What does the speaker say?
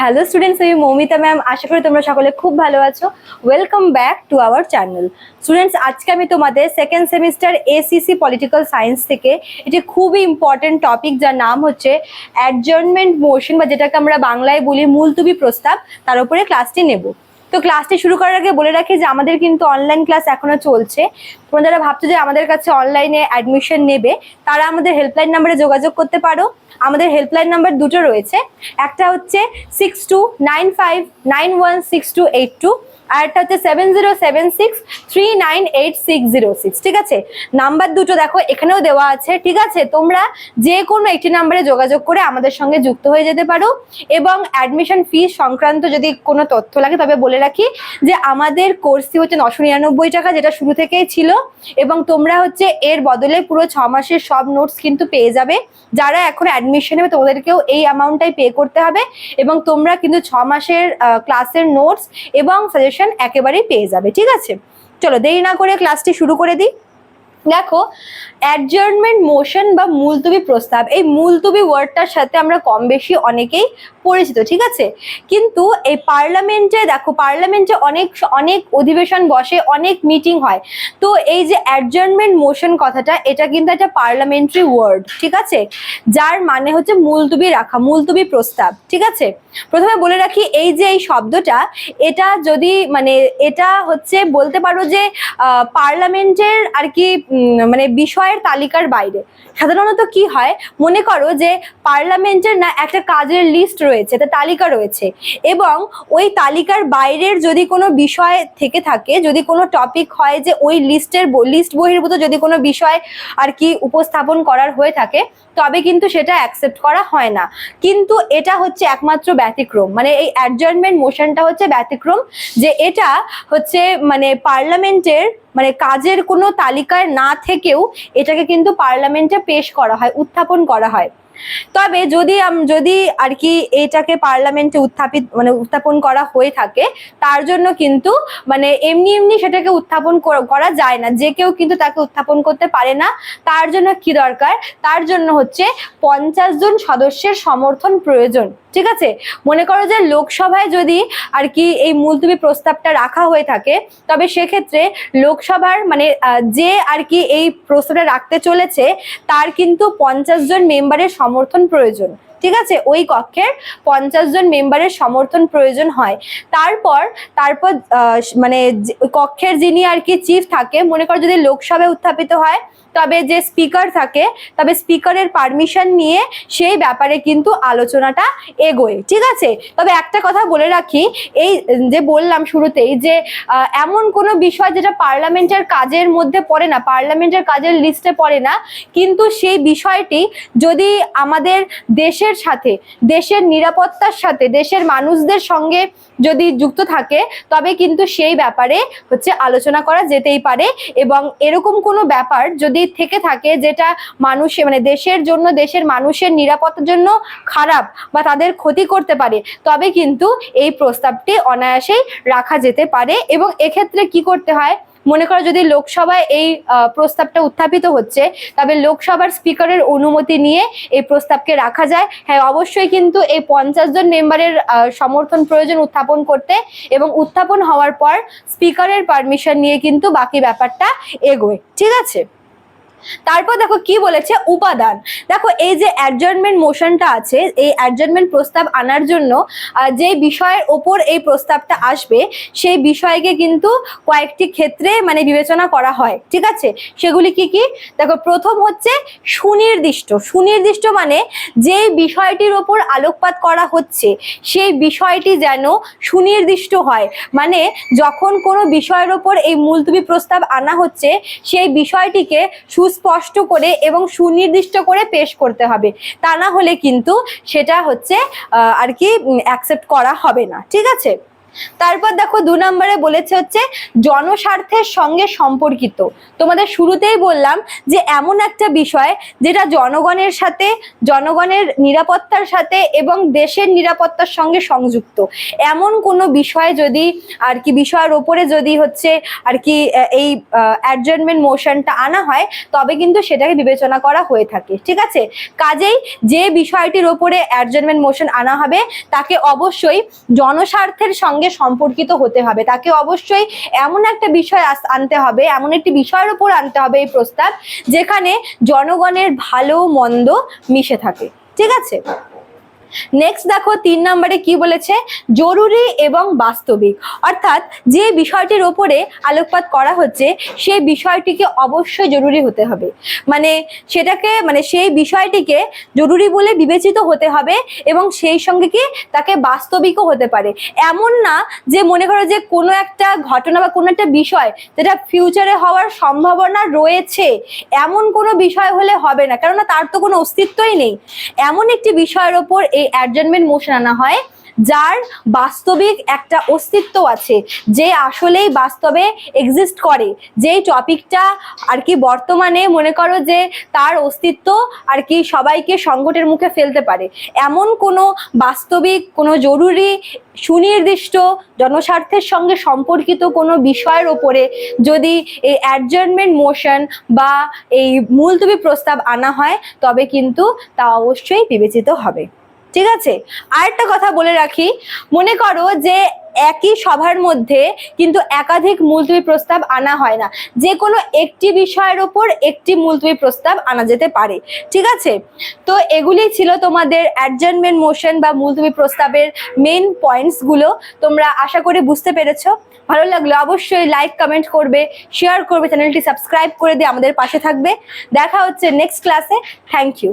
Hello students আমি Moumita ma'am আশা করি তোমরা সকলে খুব ভালো আছো। Welcome back to our channel students আজকে আমি তোমাদের second semester SEC political science থেকে এটি খুবই ইম্পর্টেন্ট টপিক যার নাম হচ্ছে অ্যাডজর্নমেন্ট মোশন বা যেটাকে আমরা বাংলায় বলি মূলতুবি প্রস্তাব, তার উপরে ক্লাসটি নেব। তো ক্লাসটি শুরু করার আগে বলে রাখি যে আমাদের কিন্তু অনলাইন ক্লাস এখনও চলছে। তোমরা যারা ভাবছ যে আমাদের কাছে অনলাইনে অ্যাডমিশন নেবে, তারা আমাদের হেল্পলাইন নাম্বারে যোগাযোগ করতে পারো। আমাদের হেল্পলাইন নাম্বার দুটো রয়েছে। একটা হচ্ছে six two nine five nine one six two eight two আর একটা হচ্ছে seven zero seven six three nine eight six zero six ঠিক আছে? নাম্বার দুটো দেখো, এখানেও দেওয়া আছে, ঠিক আছে? তোমরা যে কোনো একটি নাম্বারে যোগাযোগ করে আমাদের সঙ্গে যুক্ত হয়ে যেতে পারো এবং অ্যাডমিশন ফিস সংক্রান্ত যদি কোনো তথ্য লাগে, তবে বলে রাখি যে আমাদের কোর্সটি হচ্ছে নশো নিরানব্বই টাকা, যেটা শুরু থেকেই ছিল এবং তোমরা হচ্ছে এর বদলে পুরো ছ মাসের সব নোটস কিন্তু পেয়ে যাবে। যারা এখন অ্যাডমিশন নেবে, তোমাদেরকেও এই অ্যামাউন্টটাই পে করতে হবে এবং তোমরা কিন্তু ছ মাসের ক্লাসের নোটস এবং সাজেশন একেবারেই পেয়ে যাবে ঠিক আছে? চলো দেরি না করে ক্লাসটি শুরু করে দিই। দেখো অ্যাডজার্নমেন্ট মোশন বা মুলতুবি প্রস্তাব, এই মুলতুবি ওয়ার্ডটার সাথে আমরা কম বেশি অনেকেই পরিচিত, ঠিক আছে? কিন্তু এই পার্লামেন্টে দেখো পার্লামেন্টে অনেক অনেক অধিবেশন বসে, অনেক মিটিং হয়। তো এই যে অ্যাডজার্নমেন্ট মোশন কথাটা, এটা কিন্তু একটা পার্লামেন্টারি ওয়ার্ড ঠিক আছে? যার মানে হচ্ছে মুলতুবি রাখা, মুলতুবি প্রস্তাব, ঠিক আছে? প্রথমে বলে রাখি, এই যে এই শব্দটা, এটা যদি মানে এটা হচ্ছে বলতে পারো যে পার্লামেন্টের আর কি মানে বিষয়ের তালিকার বাইরে। সাধারণত কি হয়, মনে করো যে পার্লামেন্টের না একটা কাজের লিস্ট রয়েছে, একটা তালিকা রয়েছে এবং ওই তালিকার বাইরের যদি কোনো বিষয় থেকে থাকে, যদি কোনো টপিক হয় যে ওই লিস্টের লিস্ট বহির্ভূত যদি কোনো বিষয় আর কি উপস্থাপন করার হয়ে থাকে, তবে কিন্তু সেটা অ্যাকসেপ্ট করা হয় না। কিন্তু এটা হচ্ছে একমাত্র ব্যতিক্রম। মানে এই অ্যাডজার্নমেন্ট মোশনটা হচ্ছে ব্যতিক্রম যে এটা হচ্ছে মানে পার্লামেন্টের মানে কাজের কোনো তালিকায় না থেকেও এটাকে কিন্তু পার্লামেন্টে পেশ করা হয়, উত্থাপন করা হয়। তবে যদি যদি আর কি এটাকে পার্লামেন্টে উত্থাপিত মানে উত্থাপন করা হয়ে থাকে, তার জন্য কিন্তু মানে এমনি এমনি সেটাকে উত্থাপন করা যায় না। যে কেউ কিন্তু তাকে উত্থাপন করতে পারে না, তার জন্য কি দরকার? তার জন্য হচ্ছে পঞ্চাশ জন সদস্যের সমর্থন প্রয়োজন। ঠিক আছে? মনে করো যে লোকসভায় যদি আর কি এই মুলতবি প্রস্তাবটা রাখা হয়ে থাকে, তবে সেক্ষেত্রে লোকসভার মানে যে আর কি এই প্রস্তাবটা রাখতে চলেছে, তার কিন্তু পঞ্চাশ জন মেম্বারের সমর্থন প্রয়োজন। ঠিক আছে? ওই কক্ষের পঞ্চাশ জন মেম্বারের সমর্থন প্রয়োজন হয়। তারপর তারপর মানে কক্ষের যিনি আর কি চিফ থাকে, মনে করো যদি লোকসভায় উত্থাপিত হয় তবে যে স্পিকার থাকে, তবে স্পিকারের পারমিশন নিয়ে সেই ব্যাপারে কিন্তু আলোচনাটা এগোয়, ঠিক আছে? তবে একটা কথা বলে রাখি, এই যে বললাম শুরুতেই যে এমন কোনো বিষয় যেটা পার্লামেন্টের কাজের মধ্যে পড়ে না, পার্লামেন্টের কাজের লিস্টে পড়ে না, কিন্তু সেই বিষয়টি যদি আমাদের দেশের সাথে, দেশের নিরাপত্তার সাথে, দেশের মানুষদের সঙ্গে যদি যুক্ত থাকে, তবে কিন্তু সেই ব্যাপারে হচ্ছে আলোচনা করা যেতেই পারে এবং এরকম কোনো ব্যাপার যদি থেকে থাকে যেটা মানুষে মানে দেশের জন্য, দেশের মানুষের নিরাপত্তার জন্য খারাপ বা তাদের ক্ষতি করতে পারে, তবে কিন্তু এই প্রস্তাবটি অনায়াসেই রাখা যেতে পারে এবং এক্ষেত্রে কি করতে হয়? মনে করো যদি লোকসভায় এই প্রস্তাবটা উত্থাপিত হচ্ছে, তবে লোকসভার স্পিকারের অনুমতি নিয়ে এই প্রস্তাবকে রাখা যায়। হ্যাঁ অবশ্যই কিন্তু এই পঞ্চাশ জন মেম্বারের সমর্থন প্রয়োজন উত্থাপন করতে এবং উত্থাপন হওয়ার পর স্পিকারের পারমিশন নিয়ে কিন্তু বাকি ব্যাপারটা এগোয়। ঠিক আছে? তারপর দেখো কি বলেছে? উপাদান। দেখো, এই যে অ্যাডজার্নমেন্ট মোশনটা আছে, এই অ্যাডজার্নমেন্ট প্রস্তাব আনার জন্য যে বিষয়ের ওপর এই প্রস্তাবটা আসবে, সেই বিষয়কে কিন্তু কয়েকটি ক্ষেত্রে মানে বিবেচনা করা হয়। ঠিক আছে? সেগুলি কি কি? দেখো, প্রথম হচ্ছে সুনির্দিষ্ট। সুনির্দিষ্ট মানে যে বিষয়টির ওপর আলোকপাত করা হচ্ছে, সেই বিষয়টি যেন সুনির্দিষ্ট হয়। মানে যখন কোনো বিষয়ের ওপর এই মুলতবি প্রস্তাব আনা হচ্ছে, সেই বিষয়টিকে সুস্পষ্ট করে এবং সুনির্দিষ্ট করে পেশ করতে হবে। তা না হলে কিন্তু সেটা হচ্ছে আর কি অ্যাকসেপ্ট করা হবে না। ঠিক আছে? তারপর দেখো দু নম্বরে বলেছে হচ্ছে জনস্বার্থের সঙ্গে সম্পর্কিত। তোমাদের শুরুতেই বললাম যে এমন একটা বিষয় যেটা জনগণের সাথে, জনগণের নিরাপত্তার সাথে এবং দেশের নিরাপত্তার সঙ্গে সংযুক্ত। এমন কোনো বিষয় যদি আর কি বিষয়ের ওপরে যদি হচ্ছে আর কি এই অ্যাডজার্নমেন্ট মোশনটা আনা হয়, তবে কিন্তু সেটাকে বিবেচনা করা হয়ে থাকে। ঠিক আছে? কাজেই যে বিষয়টির ওপরে অ্যাডজার্নমেন্ট মোশন আনা হবে, তাকে অবশ্যই জনস্বার্থের সঙ্গে সম্পর্কিত হতে হবে। তাকে অবশ্যই এমন একটা বিষয় আনতে হবে, এমন একটি বিষয়ের উপর আনতে হবে এই প্রস্তাব, যেখানে জনগণের ভালো মন্দ মিশে থাকে। ঠিক আছে? নেক্সট দেখো তিন নম্বরে কি বলেছে? জরুরি এবং বাস্তবিক। অর্থাৎ যে বিষয়টির ওপরে আলোকপাত করা হচ্ছে, সেই বিষয়টিকে অবশ্যই জরুরি হতে হবে। মানে সেটাকে মানে সেই বিষয়টিকে জরুরি বলে বিবেচিত হতে হবে এবং সেই সঙ্গে কি তাকে বাস্তবিকও হতে পারে। এমন না যে মনে করো যে কোনো একটা ঘটনা বা কোনো একটা বিষয় যেটা ফিউচারে হওয়ার সম্ভাবনা রয়েছে, এমন কোনো বিষয় হলে হবে না। কেননা তার তো কোনো অস্তিত্বই নেই। এমন একটি বিষয়ের ওপর এই অ্যাডজার্নমেন্ট মোশন আনা হয়, যার বাস্তবিক একটা অস্তিত্ব আছে, যে আসলেই বাস্তবে এক্সিস্ট করে। যেই টপিকটা আর কি বর্তমানে মনে করো যে তার অস্তিত্ব আর কি সবাইকে সংকটের মুখে ফেলতে পারে। এমন কোনো বাস্তবিক, কোনো জরুরি, সুনির্দিষ্ট জনস্বার্থের সঙ্গে সম্পর্কিত কোনো বিষয়ের ওপরে যদি এই অ্যাডজার্নমেন্ট মোশন বা এই মুলতবি প্রস্তাব আনা হয়, তবে কিন্তু তা অবশ্যই বিবেচিত হবে। ঠিক আছে? আরেকটা কথা বলে রাখি। মনে করো যে একই সভার মধ্যে কিন্তু একাধিক মুলতবি প্রস্তাব আনা হয় না। যে কোনো একটি বিষয়ের ওপর একটি মুলতবি প্রস্তাব আনা যেতে পারে। ঠিক আছে? তো এগুলি ছিল তোমাদের অ্যাডজার্নমেন্ট মোশন বা মুলতবি প্রস্তাবের মেইন পয়েন্টসগুলো তোমরা আশা করি বুঝতে পেরেছ। ভালো লাগলে অবশ্যই লাইক কমেন্ট করবে শেয়ার করবে চ্যানেলটি সাবস্ক্রাইব করে দিয়ে আমাদের পাশে থাকবে। দেখা হচ্ছে নেক্সট ক্লাসে থ্যাংক ইউ